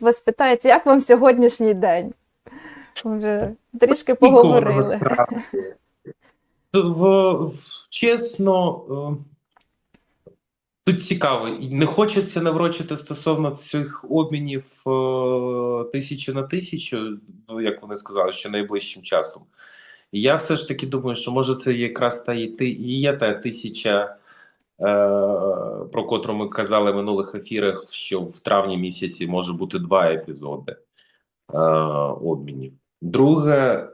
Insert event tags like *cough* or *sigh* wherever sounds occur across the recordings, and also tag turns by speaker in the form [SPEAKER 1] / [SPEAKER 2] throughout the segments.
[SPEAKER 1] вас питають, як вам сьогоднішній день? Ми вже трішки поговорили. *laughs*
[SPEAKER 2] В, в, чесно, е, тут цікаво. І Не хочеться наврочити стосовно цих обмінів е, тисячу на тисячу, ну, як вони сказали, що найближчим часом. Я все ж таки думаю, що може це якраз та і ти і є та тисяча, про котру ми казали в минулих ефірах, що в травні місяці може бути два епізоди е, обмінів. Друге, е,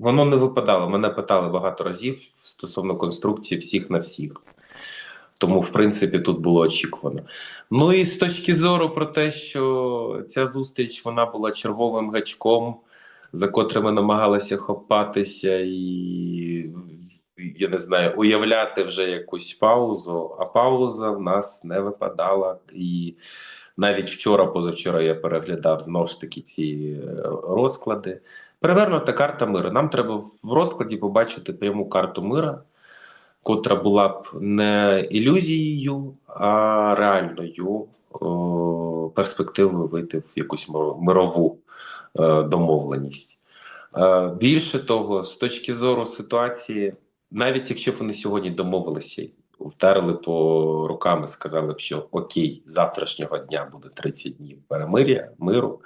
[SPEAKER 2] воно не випадало. Мене питали багато разів стосовно конструкції всіх на всіх. Тому, в принципі, тут було очікувано. Ну і з точки зору про те, що ця зустріч вона була черговим гачком, за котрими намагалися хопатися, і я не знаю, уявляти вже якусь паузу. А пауза в нас не випадала. І навіть вчора, позавчора я переглядав знову ж таки ці е, розклади. Перевернута карта миру. Нам треба в розкладі побачити пряму карту мира, котра була б не ілюзією, а реальною о, перспективою вийти в якусь мирову е, домовленість. Е, більше того, з точки зору ситуації, навіть якщо б вони сьогодні домовилися, вдарили по руками, сказали б, що окей, завтрашнього дня буде 30 днів перемир'я, миру.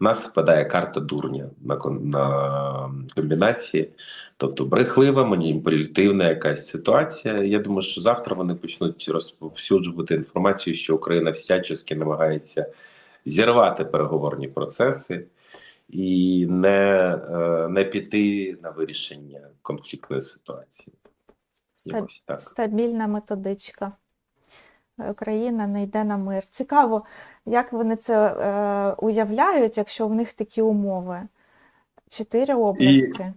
[SPEAKER 2] У нас впадає карта дурня на, на комбінації, тобто брехлива, маніпулятивна якась ситуація. Я думаю, що завтра вони почнуть розповсюджувати інформацію, що Україна всячески намагається зірвати переговорні процеси і не, е, не піти на вирішення конфліктної ситуації. Якось так.
[SPEAKER 1] Стабільна методичка. Україна не йде на мир. Цікаво, як вони це е, уявляють, якщо в них такі умови. Чотири області.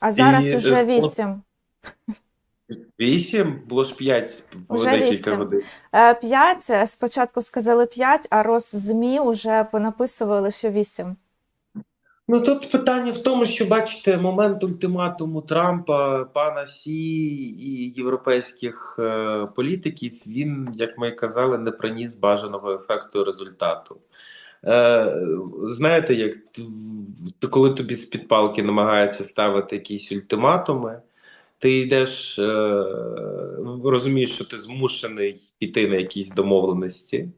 [SPEAKER 1] А зараз
[SPEAKER 2] і,
[SPEAKER 1] уже
[SPEAKER 2] е,
[SPEAKER 1] вісім.
[SPEAKER 2] Вісім, було ж п'ять декілька
[SPEAKER 1] вісім.
[SPEAKER 2] годин.
[SPEAKER 1] Е, П'ять. е, Спочатку сказали п'ять, а Роззмі вже понаписували, що вісім.
[SPEAKER 2] Ну тут питання в тому, що бачите, момент ультиматуму Трампа, пана Сі і європейських е, політиків, він, як ми казали, не приніс бажаного ефекту результату. Е, знаєте, як коли тобі з-під палки намагаються ставити якісь ультиматуми, ти йдеш, е, розумієш, що ти змушений йти на якісь домовленості,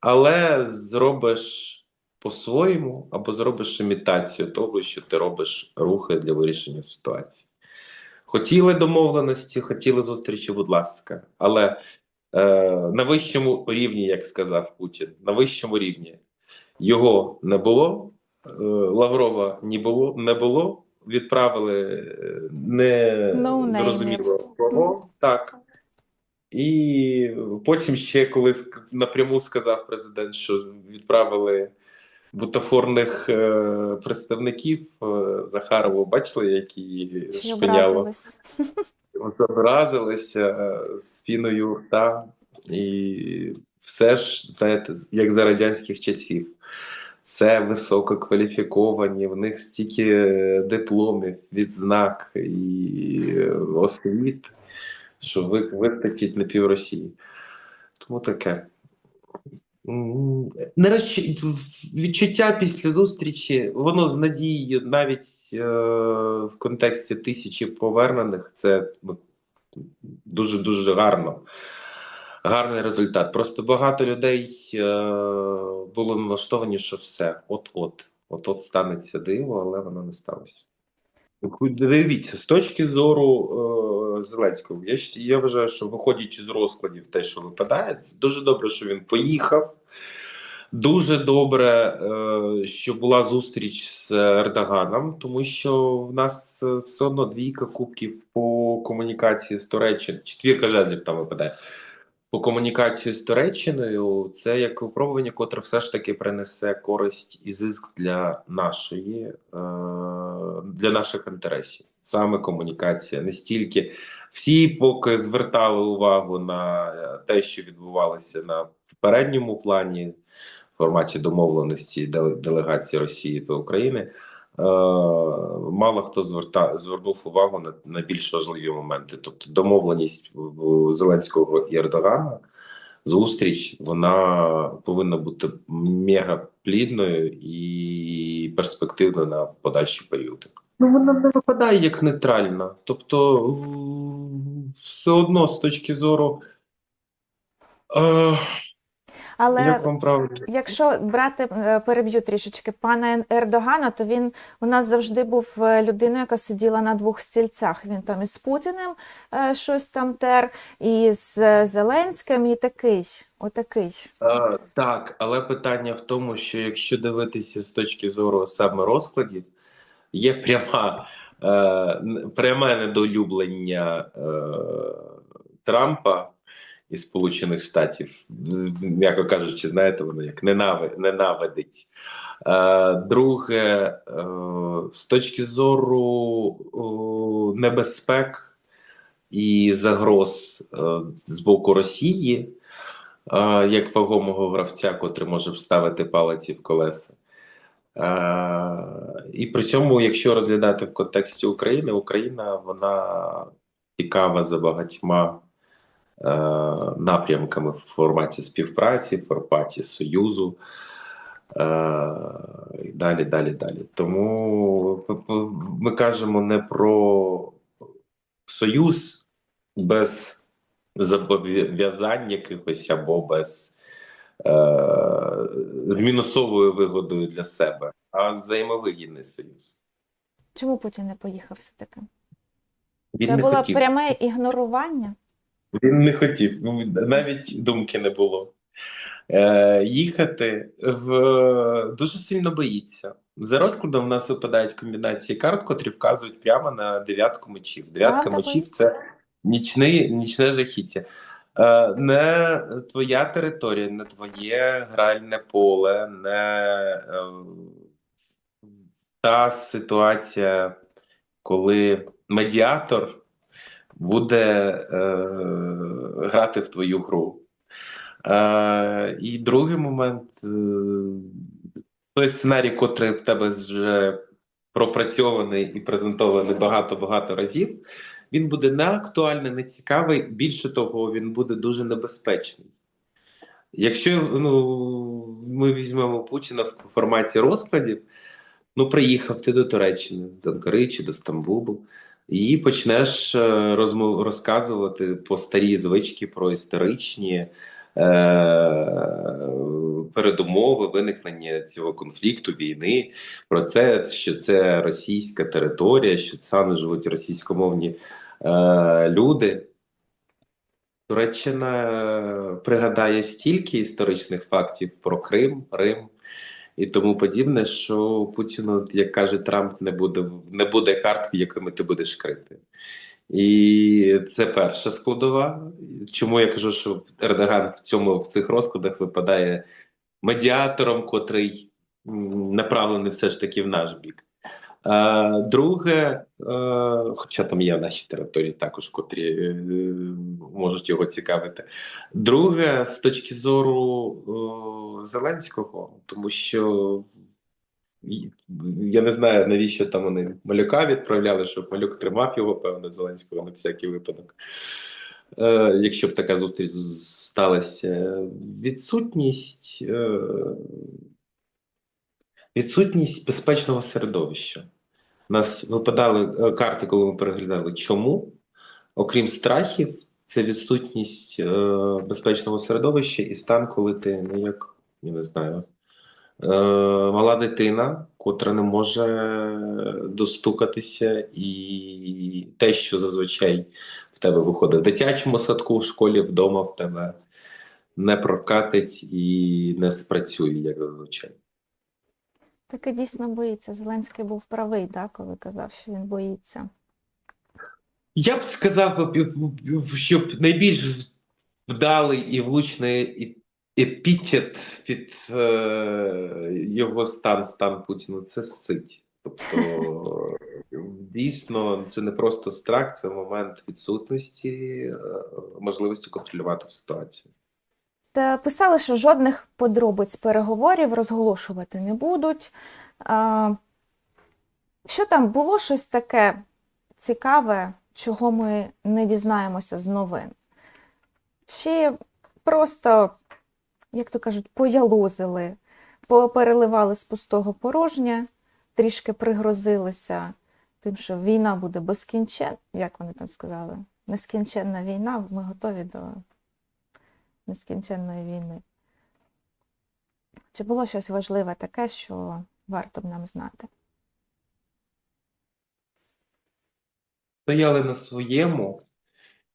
[SPEAKER 2] але зробиш по-своєму або зробиш імітацію того, що ти робиш рухи для вирішення ситуації. Хотіли домовленості, хотіли зустрічі, будь ласка, але е, на вищому рівні, як сказав Путін, на вищому рівні його не було, е, Лаврова не було, не було. Відправили е, не
[SPEAKER 1] No
[SPEAKER 2] зрозуміло кого. Так. І потім ще, коли напряму сказав президент, що відправили бутафорних е, представників е, Захарову, бачили, які шпиняло
[SPEAKER 1] образились?
[SPEAKER 2] образилися е, з рта, і все ж, знаєте, як за радянських часів. Це висококваліфіковані, в них стільки дипломів, відзнак і освіт, що ви- вистачить на пів Росії. Тому таке. Не розч- відчуття після зустрічі, воно з надією, навіть е, в контексті тисячі повернених, це ну, дуже дуже гарно. Гарний результат. Просто багато людей е, були налаштовані, що все, от-от, от-от станеться диво, але воно не сталося. Дивіться, з точки зору е, Зеленського, я, я вважаю, що виходячи з розкладів, те, що випадає, це дуже добре, що він поїхав. Дуже добре, е, що була зустріч з Ердоганом, тому що в нас е, все одно двійка кубків по комунікації з Туреччиною, четвірка жезлів там випадає. По комунікації з Туреччиною це як випробування, котре все ж таки принесе користь і зиск для нашої, е, для наших інтересів. Саме комунікація. Не стільки всі поки звертали увагу на е, те, що відбувалося на попередньому плані в форматі домовленості делегації Росії та України. Е, мало хто зверта, звернув увагу на, на більш важливі моменти, тобто домовленість Зеленського і Ердогана зустріч вона повинна бути мега плідною і перспективною на подальші періоди. Ну, вона не випадає як нейтральна. Тобто, все одно з точки зору. Е,
[SPEAKER 1] Але
[SPEAKER 2] як вам?
[SPEAKER 1] Якщо брати, е, переб'ю трішечки пана Ердогана, то він у нас завжди був е, людиною, яка сиділа на двох стільцях. Він там із Путіним е, щось там тер, і з Зеленським, і такий, отакий.
[SPEAKER 2] Е, так, але питання в тому, що якщо дивитися з точки зору саме розкладів, є пряма, е, пряме недолюблення е, Трампа і Сполучених Штатів, м'яко кажучи, знаєте, воно як ненави, ненавидить. Е, друге, е, з точки зору о, небезпек і загроз е, з боку Росії а, як вагомого гравця, котрий може вставити палиці в колеса. А, і при цьому, якщо розглядати в контексті України, Україна вона цікава за багатьма е, напрямками в форматі співпраці, в форматі союзу. Е, і далі, далі, далі. Тому ми кажемо не про союз без зобов'язань якихось або без е, мінусовою вигодою для себе, а взаємовигідний союз.
[SPEAKER 1] Чому Путін не поїхав все-таки?
[SPEAKER 2] Він
[SPEAKER 1] Це було
[SPEAKER 2] хотів.
[SPEAKER 1] пряме ігнорування.
[SPEAKER 2] Він не хотів, ну, навіть думки не було. Е, їхати в дуже сильно боїться. За розкладом в нас випадають комбінації карт, котрі вказують прямо на дев'ятку мечів. Дев'ятка мечів це нічний, нічне жахіття. Е, не твоя територія, не твоє гральне поле, не е, та ситуація, коли медіатор буде е, грати в твою гру. Е, і другий момент е, той сценарій, котрий в тебе вже пропрацьований і презентований багато-багато разів, він буде не актуальний, не цікавий. Більше того, він буде дуже небезпечний. Якщо ну, ми візьмемо Путіна в форматі розкладів, ну приїхав ти до Туреччини, до Анкари чи до Стамбулу, і почнеш е, розмов розказувати по старі звички про історичні передумови виникнення цього конфлікту, війни, про це, що це російська територія, що саме живуть російськомовні е, люди. Туреччина е, пригадає стільки історичних фактів про Крим, Рим і тому подібне, що Путіну, як каже Трамп, не буде не буде картки, якими ти будеш крити. І це перша складова. Чому я кажу, що Ердоган в цьому в цих розкладах випадає медіатором, котрий направлений все ж таки в наш бік. А, друге, е, хоча там є наші території також, котрі е, можуть його цікавити. Друге, з точки зору о, Зеленського, тому що я не знаю, навіщо там вони малюка відправляли, щоб малюк тримав його, певно, Зеленського на всякий випадок. Е, якщо б така зустріч сталася, відсутність, е, відсутність безпечного середовища. У нас випадали е, карти, коли ми переглядали, чому, окрім страхів, це відсутність е, безпечного середовища і стан, коли ти, ну як, я не знаю, мала дитина, котра не може достукатися, і те, що зазвичай в тебе виходить в дитячому садку, в школі, вдома в тебе не прокатить і не спрацює, як зазвичай.
[SPEAKER 1] Таки дійсно боїться. Зеленський був правий, да, коли казав, що він боїться.
[SPEAKER 2] Я б сказав, щоб найбільш вдалий і влучний і- епітет під е, його стан, стан Путіна це сить. Тобто, дійсно, це не просто страх, це момент відсутності е, можливості контролювати ситуацію.
[SPEAKER 1] Та писали, що жодних подробиць переговорів розголошувати не будуть. А, що там було щось таке цікаве, чого ми не дізнаємося з новин? Чи просто, як то кажуть, поялозили, попереливали з пустого порожнє, трішки пригрозилися тим, що війна буде безкінченна, як вони там сказали, нескінченна війна, ми готові до нескінченної війни. Чи було щось важливе таке, що варто б нам знати?
[SPEAKER 2] Стояли на своєму.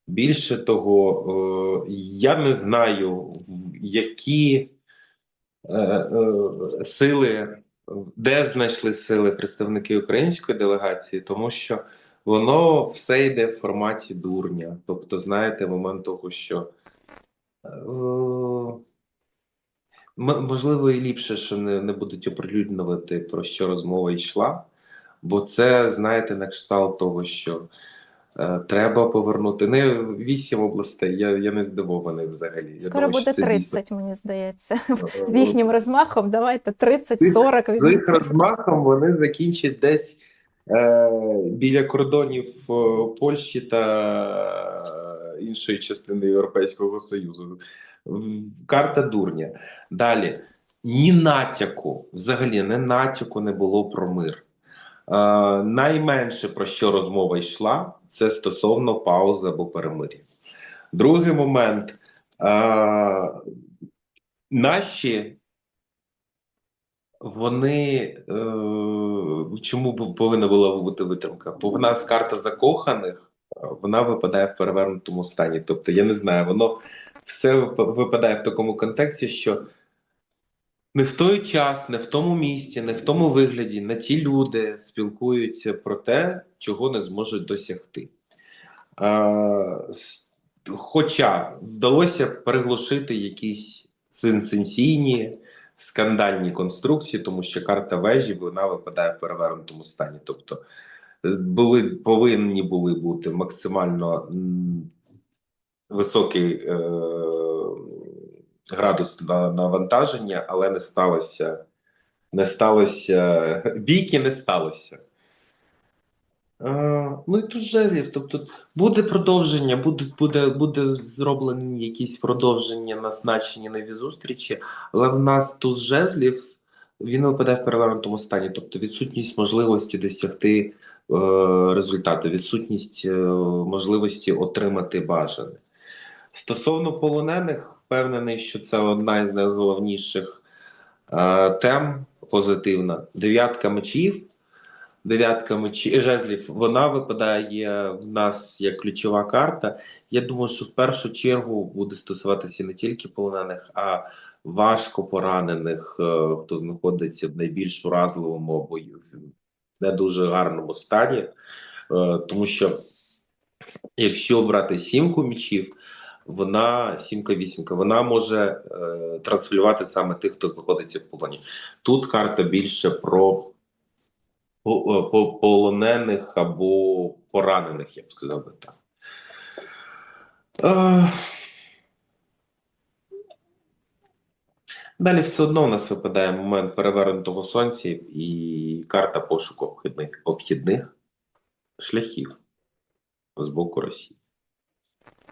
[SPEAKER 2] Більше того, е, я не знаю, які е, е, сили, де знайшли сили представники української делегації, тому що воно все йде в форматі дурня. Тобто, знаєте, момент того, що можливо і ліпше, що не, не будуть оприлюднювати, про що розмова йшла, бо це, знаєте, на кшталт того, що. Е, Треба повернути не вісім областей. Я, я не здивований взагалі. Я
[SPEAKER 1] Скоро
[SPEAKER 2] думаю,
[SPEAKER 1] буде
[SPEAKER 2] це
[SPEAKER 1] 30, мені здається. *laughs* З їхнім розмахом давайте 30-40.
[SPEAKER 2] з їх розмахом вони закінчать десь е, біля кордонів е, Польщі та е, іншої частини Європейського Союзу. Карта дурня. Далі ні натяку, взагалі не натяку не було про мир. Е, найменше про що розмова йшла, це стосовно паузи або перемир'я. Другий момент. Е, наші вони е, чому повинна була бути витримка? Бо в нас карта закоханих, е, вона випадає в перевернутому стані. Тобто, я не знаю, воно все випадає в такому контексті, що не в той час, не в тому місці, не в тому вигляді, не ті люди спілкуються про те, чого не зможуть досягти. Е, хоча вдалося приглушити якісь сенсаційні скандальні конструкції, тому що карта вежі вона випадає в перевернутому стані. Тобто е, були повинні були бути максимально високий е, градус на- навантаження, але не сталося. Не сталося бійки, не сталося. Е, ну і тут жезлів. Тобто буде продовження, буде, буде, буде зроблені якісь продовження, назначені нові зустрічі, але в нас тут жезлів він випадає в перевернутому стані, тобто відсутність можливості досягти е, результату, відсутність е, можливості отримати бажане. Стосовно полонених, впевнений, що це одна із найголовніших е, тем позитивна. Дев'ятка мечів. Дев'ятка мечі жезлів, вона випадає в нас як ключова карта. Я думаю, що в першу чергу буде стосуватися не тільки полонених, а важко поранених, е, хто знаходиться в найбільш уразливому або не дуже гарному стані. Е, Тому що якщо брати сімку мечів, вона сімка-вісімка, вона може е, транслювати саме тих, хто знаходиться в полоні. Тут карта більше про е, по- полонених або поранених, я б сказав би так. Е, Далі все одно у нас випадає момент перевернутого сонця і карта пошуку обхідних, обхідних шляхів з боку Росії.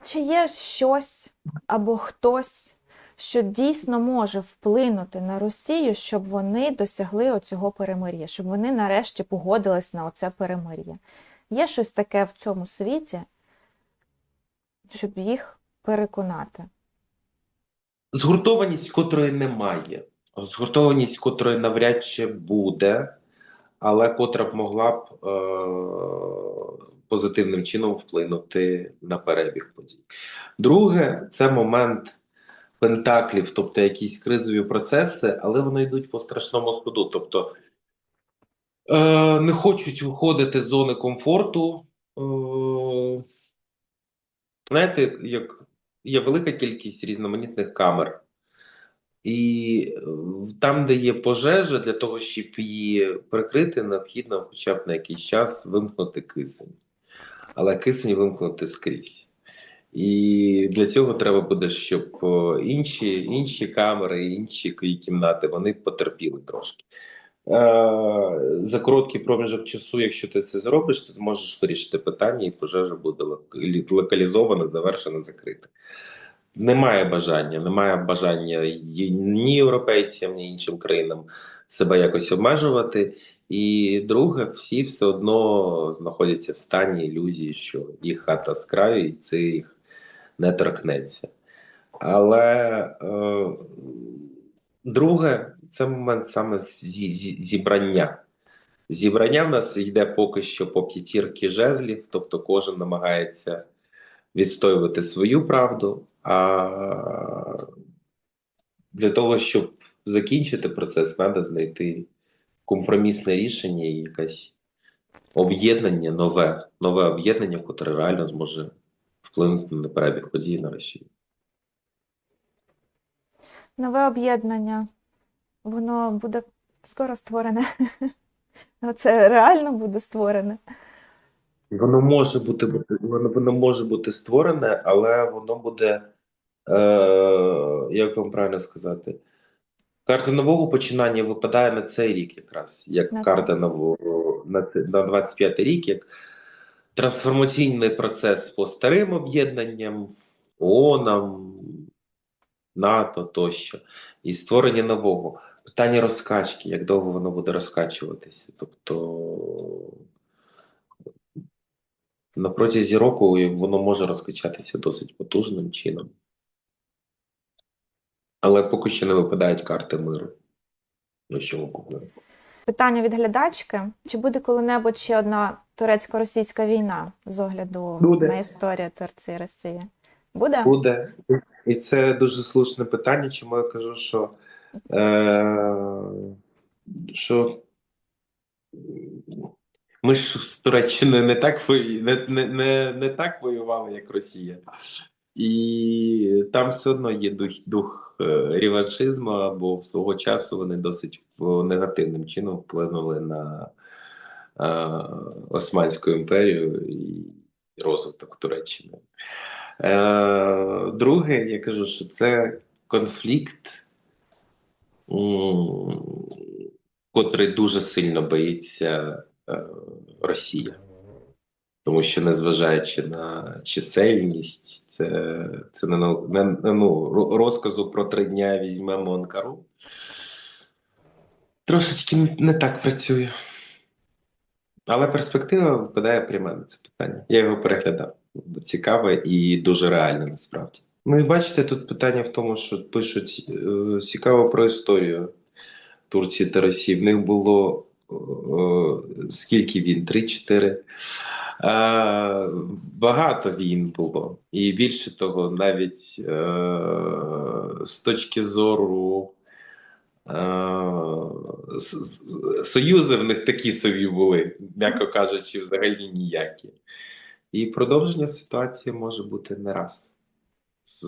[SPEAKER 1] Чи є щось або хтось, що дійсно може вплинути на Росію, щоб вони досягли оцього перемир'я, щоб вони нарешті погодились на оце перемир'я? Є щось таке в цьому світі, щоб їх переконати?
[SPEAKER 2] Згуртованість, котрої немає, згуртованість, котрої навряд чи буде, але котра б могла б е- позитивним чином вплинути на перебіг подій. Друге, це момент пентаклів, тобто якісь кризові процеси, але вони йдуть по страшному суду. Тобто е- не хочуть виходити з зони комфорту. Е- знаєте, як є велика кількість різноманітних камер. І е, там, де є пожежа, для того, щоб її прикрити, необхідно хоча б на якийсь час вимкнути кисень. Але кисень вимкнути скрізь. І для цього треба буде, щоб е, інші, інші камери, інші кімнати вони потерпіли трошки. Е, За короткий проміжок часу, якщо ти це зробиш, ти зможеш вирішити питання, і пожежа буде локалізована, завершена, закрита. немає бажання, немає бажання ні європейцям, ні іншим країнам себе якось обмежувати. І друге, всі все одно знаходяться в стані ілюзії, що їх хата з краю, і це їх не торкнеться. Але е, друге, це момент саме зі, зі, зібрання. Зібрання в нас йде поки що по п'ятірки жезлів, тобто кожен намагається відстоювати свою правду. А для того, щоб закінчити процес, треба знайти компромісне рішення і якесь об'єднання, нове, нове об'єднання, яке реально зможе вплинути на перебіг подій на Росію.
[SPEAKER 1] Нове об'єднання. Воно буде скоро створене. *laughs* Це реально буде створене.
[SPEAKER 2] Воно може бути воно, воно може бути створене, але воно буде, е, як вам правильно сказати, карта нового починання випадає на цей рік, якраз як
[SPEAKER 1] На
[SPEAKER 2] карта нового на, на 25 рік, як трансформаційний процес по старим об'єднанням, ООНам, НАТО тощо, і створення нового. Питання розкачки, як довго воно буде розкачуватися. Тобто на протязі року воно може розкачатися досить потужним чином. Але поки що не випадають карти миру. Ну, що ми?
[SPEAKER 1] Питання від глядачки: чи буде коли-небудь ще одна турецько-російська війна з огляду
[SPEAKER 2] Буде.
[SPEAKER 1] на історію Турції і Росії? Буде?
[SPEAKER 2] Буде. І це дуже слушне питання, чому я кажу, що, е, що ми ж з Туреччиною не так, не, не, не, не так воювали, як Росія. І там все одно є дух, дух е, реваншизму, бо свого часу вони досить негативним чином вплинули на е, Османську імперію і розвиток Туреччини. Е, друге, я кажу, що це конфлікт, котрий дуже сильно боїться е, Росія. Тому що, незважаючи на чисельність, це, це не, не, ну, розказу про три дня візьмемо Анкару. Трошечки не так працює. Але перспектива випадає прямо на це питання. Я його переглядав. Цікаве і дуже реальне насправді. Ну і бачите, тут питання в тому, що пишуть е, цікаво про історію Турції та Росії. В них було е, скільки війн? Три-чотири. Е, багато війн було. І більше того, навіть е, з точки зору е, союзи в них такі собі були, м'яко кажучи, взагалі ніякі. І продовження ситуації може бути не раз з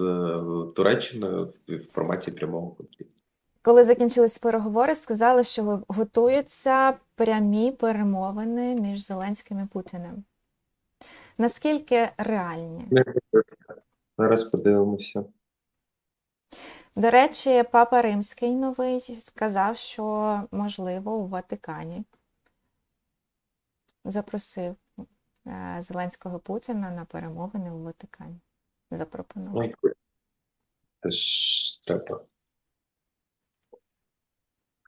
[SPEAKER 2] Туреччиною в форматі прямого конфлікту.
[SPEAKER 1] Коли закінчились переговори, сказали, що готуються прямі перемовини між Зеленським і Путіним. Наскільки реальні?
[SPEAKER 2] Зараз подивимося.
[SPEAKER 1] До речі, Папа Римський новий сказав, що можливо у Ватикані запросив е, Зеленського Путіна на перемовини у Ватикані. Запропонував.
[SPEAKER 2] Ой, Це ж треба.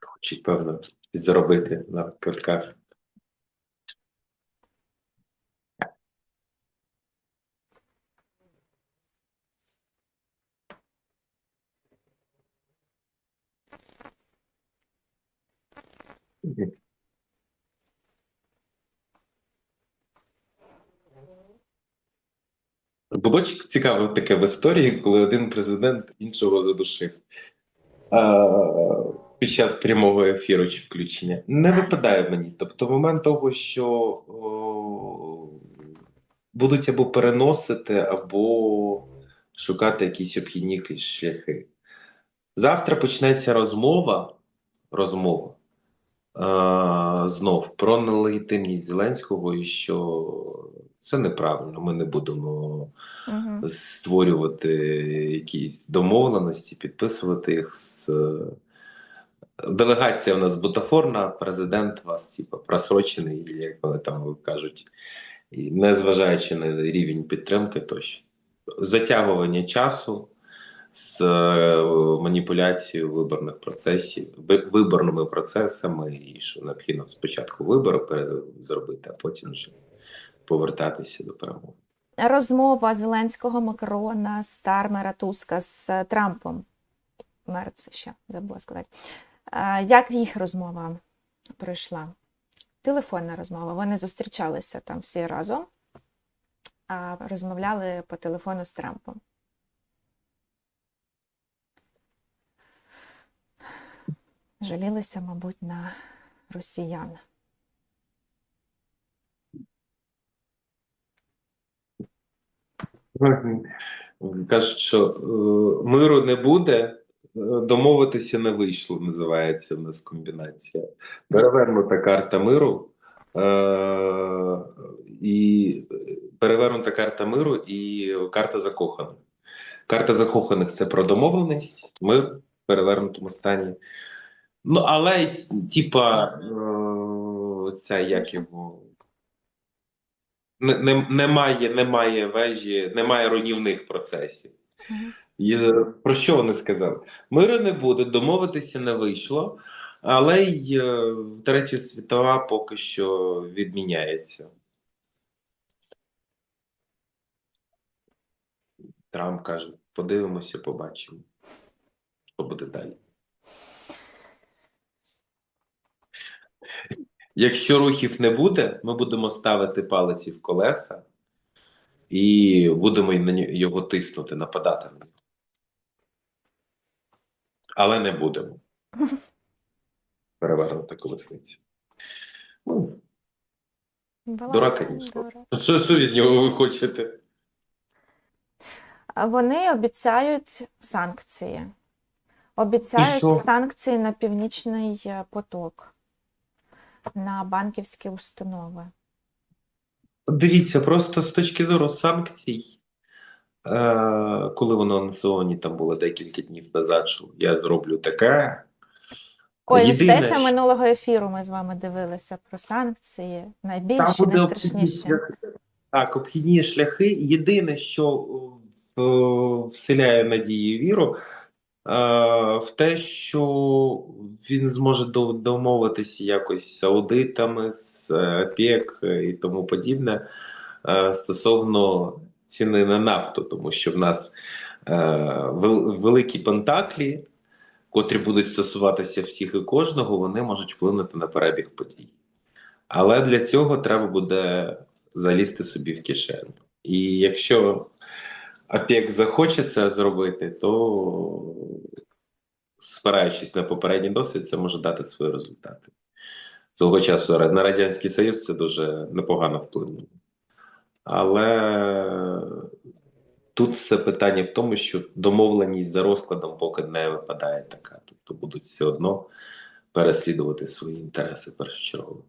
[SPEAKER 2] Хочуть, певно, підзаробити на квитках. Було ч- цікаво таке в історії, коли один президент іншого задушив а, під час прямого ефіру чи включення. Не випадає мені. Тобто, момент того, що о, будуть або переносити, або шукати якісь обхідні шляхи. Завтра почнеться розмова, розмова знов про нелегітимність Зеленського, і що це неправильно. Ми не будемо
[SPEAKER 1] Угу.
[SPEAKER 2] створювати якісь домовленості, підписувати їх з. Делегація у нас бутафорна, президент у вас типу, просрочений, як вони там кажуть, незважаючи на рівень підтримки, тощо затягування часу, з е, маніпуляцією виборних процесів, виборними процесами, і що необхідно спочатку вибори зробити, а потім вже повертатися до перемоги.
[SPEAKER 1] Розмова Зеленського, Макрона, Стармера, Туска з е, Трампом. Мерц ще забула сказати. Е, Як їх розмова пройшла? Телефонна розмова. Вони зустрічалися там всі разом, а розмовляли по телефону з Трампом. Жалілися, мабуть, на росіян.
[SPEAKER 2] Кажуть, що е, миру не буде, е, домовитися не вийшло, називається у нас комбінація. Перевернута карта миру. Е, і перевернута карта миру і карта закоханих. Карта закоханих це про домовленість, мир в перевернутому стані. Ну, але типа, е, ця як його. Не, не, немає, немає вежі, немає руйнівних процесів. Е, про що вони сказали? Миру не буде, домовитися не вийшло, але й е, Третя світова поки що відміняється. Трамп каже: подивимося, побачимо, що буде далі. Якщо рухів не буде, ми будемо ставити палиці в колеса і будемо на його тиснути, нападати на нього. Але не будемо. Перевернута колесниця. Ну,
[SPEAKER 1] Баланс,
[SPEAKER 2] Дурак, що, що від нього ви хочете?
[SPEAKER 1] Вони обіцяють санкції. Обіцяють санкції на північний е, поток, на банківські установи.
[SPEAKER 2] Дивіться, просто з точки зору санкцій, е, коли воно анонсовані там було декілька днів назад, що я зроблю таке.
[SPEAKER 1] Ой,
[SPEAKER 2] Єдине,
[SPEAKER 1] здається,
[SPEAKER 2] що-
[SPEAKER 1] минулого ефіру ми з вами дивилися про санкції. Найбільші, найстрашніші.
[SPEAKER 2] Так, обхідні шляхи. Єдине, що вселяє надію і віру, в те, що він зможе домовитися якось з аудитами, з е, ОПЕК і тому подібне е, стосовно ціни на нафту, тому що в нас е, великі пентаклі, котрі будуть стосуватися всіх і кожного, вони можуть вплинути на перебіг подій. Але для цього треба буде залізти собі в кишеню. І якщо ОПЕК захоче це зробити, то спираючись на попередній досвід, це може дати свої результати. Того часу на Радянський Союз це дуже непогано вплинуло. Але тут все питання в тому, що домовленість за розкладом поки не випадає така. Тобто будуть все одно переслідувати свої інтереси першочергово.